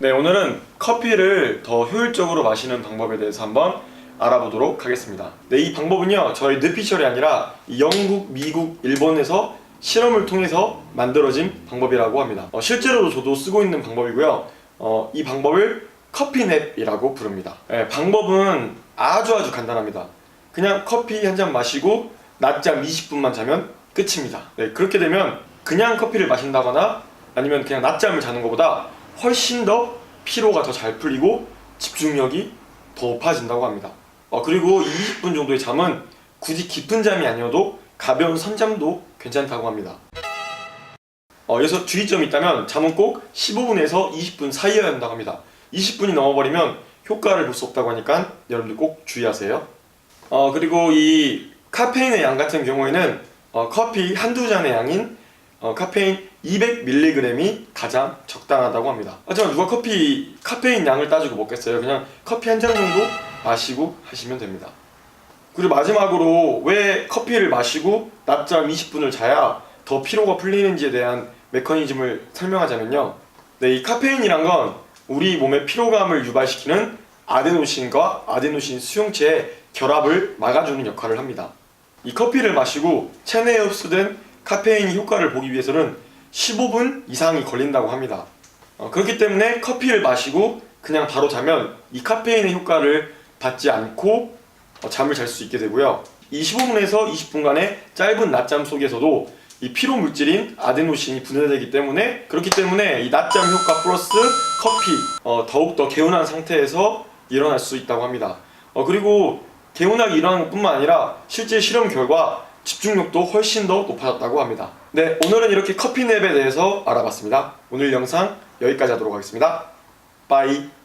네, 오늘은 커피를 더 효율적으로 마시는 방법에 대해서 한번 알아보도록 하겠습니다. 네, 이 방법은요, 저희 뇌피셜이 아니라 이 영국, 미국, 일본에서 실험을 통해서 만들어진 방법이라고 합니다. 어, 실제로도 저도 쓰고 있는 방법이고요. 어, 이 방법을 커피냅이라고 부릅니다. 네, 방법은 아주 아주 간단합니다. 그냥 커피 한 잔 마시고 낮잠 20분만 자면 끝입니다. 네, 그렇게 되면 그냥 커피를 마신다거나 아니면 그냥 낮잠을 자는 것보다 훨씬 더 피로가 더 잘 풀리고 집중력이 더 높아진다고 합니다. 어, 그리고 20분 정도의 잠은 굳이 깊은 잠이 아니어도 가벼운 선잠도 괜찮다고 합니다. 어, 여기서 주의점이 있다면 잠은 꼭 15분에서 20분 사이여야 한다고 합니다. 20분이 넘어버리면 효과를 볼 수 없다고 하니까 여러분들 꼭 주의하세요. 어, 그리고 이 카페인의 양 같은 경우에는 어, 커피 한두 잔의 양인 어, 카페인 200mg이 가장 적당하다고 합니다. 하지만 누가 커피 카페인 양을 따지고 먹겠어요? 그냥 커피 한 잔 정도 마시고 하시면 됩니다. 그리고 마지막으로 왜 커피를 마시고 낮잠 20분을 자야 더 피로가 풀리는지에 대한 메커니즘을 설명하자면요. 네, 이 카페인이란 건 우리 몸의 피로감을 유발시키는 아데노신과 아데노신 수용체의 결합을 막아주는 역할을 합니다. 이 커피를 마시고 체내에 흡수된 카페인이 효과를 보기 위해서는 15분 이상이 걸린다고 합니다. 어, 그렇기 때문에 커피를 마시고 그냥 바로 자면 이 카페인의 효과를 받지 않고 어, 잠을 잘 수 있게 되고요. 이 15분에서 20분간의 짧은 낮잠 속에서도 이 피로 물질인 아데노신이 분해되기 때문에 그렇기 때문에 이 낮잠 효과 플러스 커피 어, 더욱더 개운한 상태에서 일어날 수 있다고 합니다. 어, 그리고 개운하게 일어나는 것뿐만 아니라 실제 실험 결과 집중력도 훨씬 더 높아졌다고 합니다. 네, 오늘은 이렇게 커피냅에 대해서 알아봤습니다. 오늘 영상 여기까지 하도록 하겠습니다. 빠이.